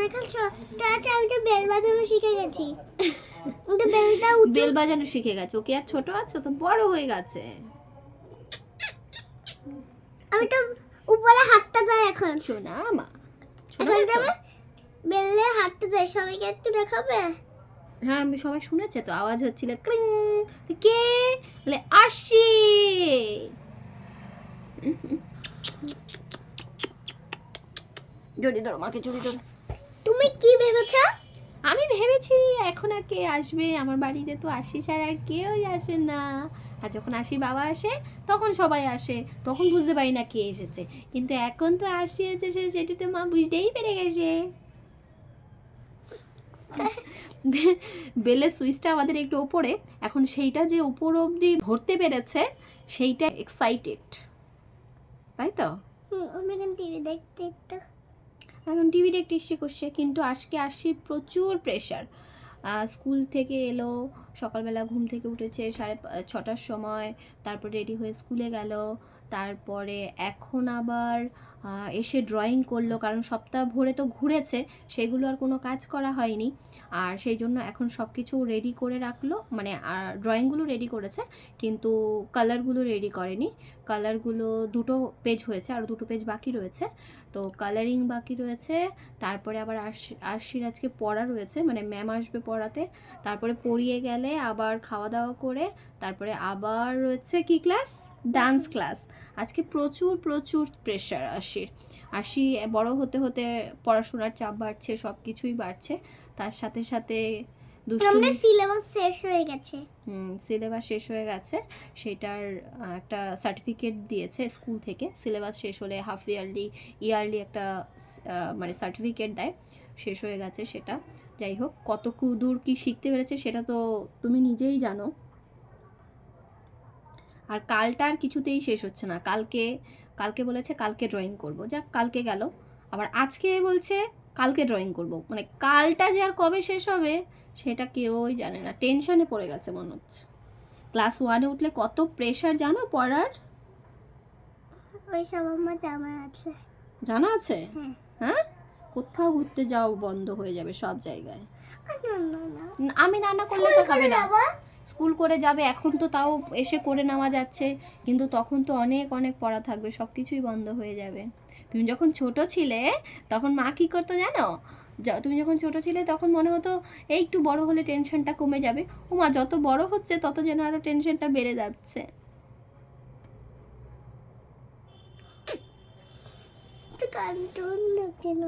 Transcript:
আমি এখন ছোট্ট আমি তো বেল বাজানো শিখে গেছি। কিন্তু বেলটা উঠে বেল বাজানো শিখে গেছে। ওকে আর ছোট আছে? তো বড় হয়ে গেছে। আমি তো উপরে হাতটা দেয় এখন। শোনা মা। এখন তো বেললে হাতটা যায় সবাইকে একটু দেখাবে? হ্যাঁ আমি সবাই শুনেছে তো? আওয়াজ হচ্ছিল ক্রিং কে? বলে আসি জড়ি ধরো মাকে জড়ি ধরো। তুমি কি ভেবেছো? আমি ভেবেছি এখন আর কে আসবে? আমার বাড়িতে তো আসি ছাড়া আর কেউই আসে না। আর যখন আসি বাবা আসে তখন সবাই আসে। তখন বুঝতে পারি না কে এসেছে। কিন্তু এখন তো আসি এসেছে সেটা তো মা বুঝতেই পেরে গেছে। বেলের সুইচটা আমাদের একটু ওপরে। এখন সেইটা যে উপর অবধি ধরতে পেরেছে সেইটা এক্সাইটেড তাই তো? আমি টিভি দেখতে একটু এখন টিভি দেখতে ইচ্ছে করছে, কিন্তু আজকে আসি প্রচুর প্রেশার স্কুল থেকে এলো, সকালবেলা ঘুম থেকে উঠেছে সাড়ে ছটার সময়, তারপর রেডি হয়ে স্কুলে গেল। তারপরে এখন আবার এসে ড্রয়িং করল, কারণ সপ্তাহ ভরে তো ঘুরেছে, সেগুলো আর কোনো কাজ করা হয়নি। আর সেই জন্য এখন সব কিছু রেডি করে রাখল মানে আর ড্রয়িংগুলো রেডি করেছে, কিন্তু কালারগুলো রেডি করেনি। কালারগুলো দুটো পেজ হয়েছে আর দুটো পেজ বাকি রয়েছে। তো কালারিং বাকি রয়েছে, তারপরে আবার আশ- আশির আজকে পড়া রয়েছে মানে ম্যাম আসবে পড়াতে। তারপরে পড়িয়ে গেলে আবার খাওয়া দাওয়া করে, তারপরে আবার রয়েছে কি ক্লাস ডান্স ক্লাস আজকে প্রচুর প্রচুর প্রেশার আশির। আশি বড় হতে হতে পড়াশোনার চাপ বাড়ছে সব কিছুই বাড়ছে। তার সাথে সাথে আমাদের সিলেবাস শেষ হয়ে গেছে। সিলেবাস শেষ হয়ে গেছে। সেটার একটা সার্টিফিকেট দিয়েছে স্কুল থেকে। সিলেবাস শেষ হলে হাফ ইয়ারলি ইয়ারলি একটা মানে সার্টিফিকেট দেয়। শেষ হয়ে গেছে সেটা। যাই হোক কত দূর কি শিখতে পেরেছে সেটা তো তুমি নিজেই জানো। আর কালটা আর কিছুতেই শেষ হচ্ছে না। কালকে কালকে বলেছে কালকে ড্রয়িং করব। যাক কালকে গেল। আবার আজকে বলছে কালকে ড্রয়িং করব। মানে কালটা যে আর কবে শেষ হবে সেটা কেউই জানে না। টেনশনে পড়ে গেছে মনে হচ্ছে। ক্লাস ওয়ানে উঠলে কত প্রেশার জানো পড়ার? ওই সব আমার জামা আছে। জানা আছে? হ্যাঁ। হ্যাঁ? কোথাও ঘুরতে যাও বন্ধ হয়ে যাবে সব জায়গায়। আমি রান্না করলে তো হবে না। স্কুল করে যাবে এখন তো তাও এসে করে নেওয়া যাচ্ছে। কিন্তু তখন তো অনেক অনেক পড়া থাকবে সব কিছুই বন্ধ হয়ে যাবে। তুমি যখন ছোট ছিলে তখন মা কী করতো জানো? তুমি যখন ছোট ছিলে তখন মনে হতো এই একটু বড় হলে টেনশনটা কমে যাবে। ও মা যত বড় হচ্ছে তত যেন আরও টেনশনটা বেড়ে যাচ্ছে। কেন?